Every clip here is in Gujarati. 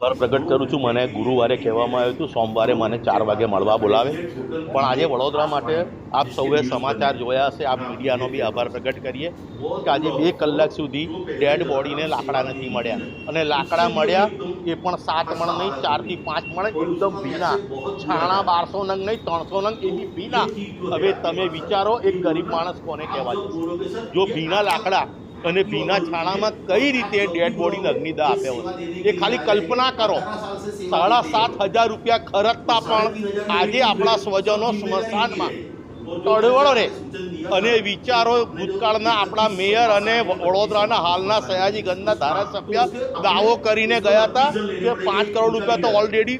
પર પ્રગટ કરું છું. મને ગુરુવારે કહેવામાં આવ્યું હતું, સોમવારે મને ચાર વાગે મળવા બોલાવે. પણ આજે વડોદરા માટે આપ સૌએ સમાચાર જોયા હશે. આપ મીડિયાનો બી આભાર પ્રગટ કરીએ કે આજે બે કલાક સુધી ડેડ બોડીને લાકડા નથી મળ્યા. અને લાકડા મળ્યા એ પણ સાત મણ નહીં, ચારથી પાંચ મણ એકદમ ભીના. છાણા બારસો નંગ નહીં, ત્રણસો નંગ એ બી ભીના. હવે તમે વિચારો, એક ગરીબ માણસ કોને કહેવા જો ભીના લાકડા અને ભીના છાણામાં કઈ રીતે ડેડ બોડીને અગ્નિદાહ આપ્યો હશે એ ખાલી કલ્પના કરો. સાડા સાત હજાર રૂપિયા ખરકતા પણ આજે આપણા સ્વજનો સ્મશાનમાં તડવડો રહે અને વિચારો ભૂતકાળના આપણા મેયર અને વડોદરાના હાલના સયાજીગંજના ધારાસભ્ય દાવો કરીને ગયા હતા કે પાંચ કરોડ રૂપિયા તો ઓલરેડી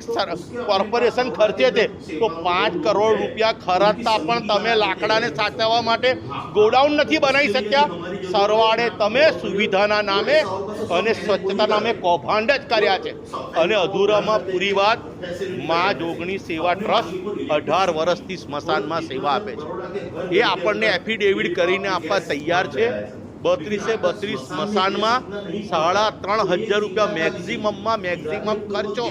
કોર્પોરેશન ખર્ચે છે. તો પાંચ કરોડ રૂપિયા ખર્ચતા પણ તમે લાકડાને સાચવવા માટે ગોડાઉન નથી બનાવી શક્યા. સરવાળે તમે સુવિધાના નામે અને સ્વચ્છતા નામે કૌભાંડ જ કર્યા છે. અને અધૂરામાં પૂરી વાત, મા જોગણી સેવા ટ્રસ્ટ અઢાર વર્ષથી સ્મશાનમાં સેવા આપે એ આપણને એફિડેવિટ કરીને આપવા તૈયાર છે. બત્રીસે બત્રીસ સ્મશાનમાં સાડા ત્રણ હજાર રૂપિયા મેક્ઝિમમમાં મેક્ઝિમમ ખર્ચો.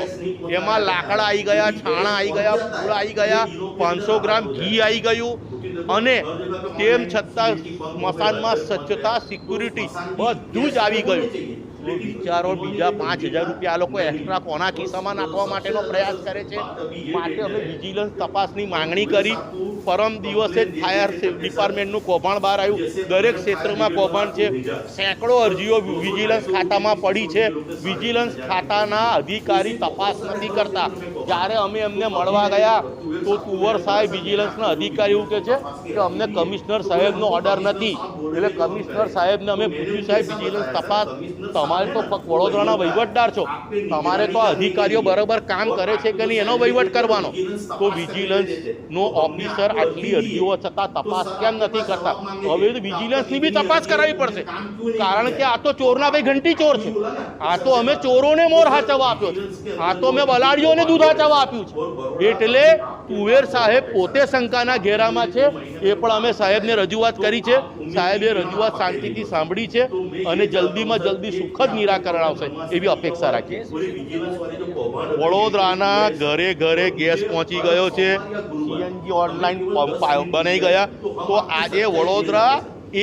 એમાં લાકડા આવી ગયા, છાણા આવી ગયા, ફૂલ આવી ગયા, પાંચસો ગ્રામ ઘી આવી ગયું. અને તેમ છતાં સ્મશાનમાં સ્વચ્છતા સિક્યુરિટી બધું જ આવી ગયું. વિચારો બીજા પાંચ હજાર રૂપિયા આ લોકો એક્સ્ટ્રા કોના ખિસ્સામાં નાખવા માટેનો પ્રયાસ કરે છે? માટે અમે વિજિલન્સ તપાસની માંગણી કરી. પરમ દિવસે જ ફાયર ડિપાર્ટમેન્ટનું કૌભાંડ બહાર આવ્યું. દરેક ક્ષેત્રમાં કૌભાંડ છે. સેંકડો અરજીઓ વિજિલન્સ ખાતામાં પડી છે. વિજિલન્સ ખાતાના અધિકારી તપાસ નથી કરતા. જ્યારે અમે એમને મળવા ગયા, તો કુંવર સાહેબ વિજિલન્સના અધિકારી એવું કહે છે કે અમને કમિશનર સાહેબનો ઓર્ડર નથી. એટલે કમિશનર સાહેબને અમે પૂછ્યું, સાહેબ, વિજિલન્સ તપાસ, તમારે તો વડોદરાના વહીવટદાર છો. તમારે તો અધિકારીઓ બરાબર કામ કરે છે કે નહીં? એનો વહીવટ કરવાનો. તો વિજિલન્સનો ઓફિસર આટલી અરજીઓ છતાં તપાસ કેમ નથી કરતા? હવે તો વિજિલન્સની બી તપાસ કરાવવી પડશે. કારણ કે આ તો ચોરના ભાઈ ઘંટી ચોર છે. આ તો અમે ચોરોને મોર હાચવવા આપ્યો છે. આ તો અમે બલાડીઓને દૂધ હાચવવા આપ્યું છે. એટલે કુવેર સાહેબ પોતે શંકાના ઘેરામાં છે. એ પણ અમે સાહેબને રજૂઆત કરી છે. સાહેબે રજૂઆત શાંતિથી સાંભળી છે અને જલ્દીમાં જલ્દી સુખદ નિરાકરણ આવશે એવી અપેક્ષા રાખીએ વડોદરાના ઘરે ઘરે ગેસ પહોંચી ગયો છે. સીએનજી ઓનલાઈન બનાવી ગયા. તો આજે વડોદરા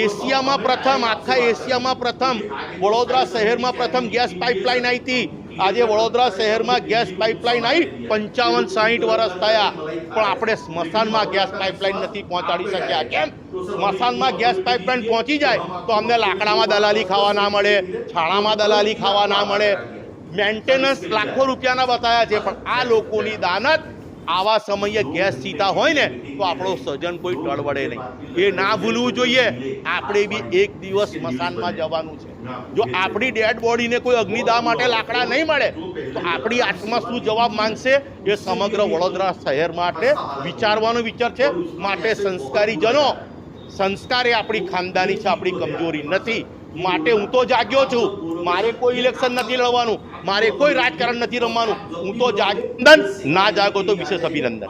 એશિયામાં પ્રથમ, આખા એશિયામાં પ્રથમ, વડોદરા શહેરમાં પ્રથમ ગેસ પાઇપલાઇન આવી હતી આજે વડોદરા શહેરમાં ગેસ પાઇપલાઇન આવી પંચાવન સાહીઠ વર્ષ થયા. પણ આપણે સ્મશાનમાં ગેસ પાઇપલાઇન નથી પહોંચાડી શક્યા. કેમ? સ્મશાનમાં ગેસ પાઇપલાઇન પહોંચી જાય તો અમને લાકડામાં દલાલી ખાવા ના મળે, છાણામાં દલાલી ખાવા ના મળે. મેન્ટેનન્સ લાખો રૂપિયાના બતાવ્યા છે, પણ આ લોકોની દાનત આવા સમયે ગેસ સીતા હોય ને તો આપણો સજન કોઈ ટળવડે નહીં. એ ના ભૂલવું જોઈએ. આપણે બી એક દિવસ મસાનમાં જવાનું છે. જો આપણી ડેડ બોડીને કોઈ અગ્નિદાહ માટે લાકડા નહીં મળે, તો આપણી આત્મા શું જવાબ માંગશે? એ સમગ્ર વડોદરા શહેર માટે વિચારવાનો વિચાર છે. માટે સંસ્કારી જનો સંસ્કાર એ આપણી ખાનદાની છે, આપણી કમજોરી નથી. માટે હું તો જાગ્યો છું. મારે કોઈ ઇલેક્શન નથી લડવાનું. મારે કોઈ રાજકારણ નથી રમવાનું. હું તો જાગ ના જાગો તો વિશેષ અભિનંદન.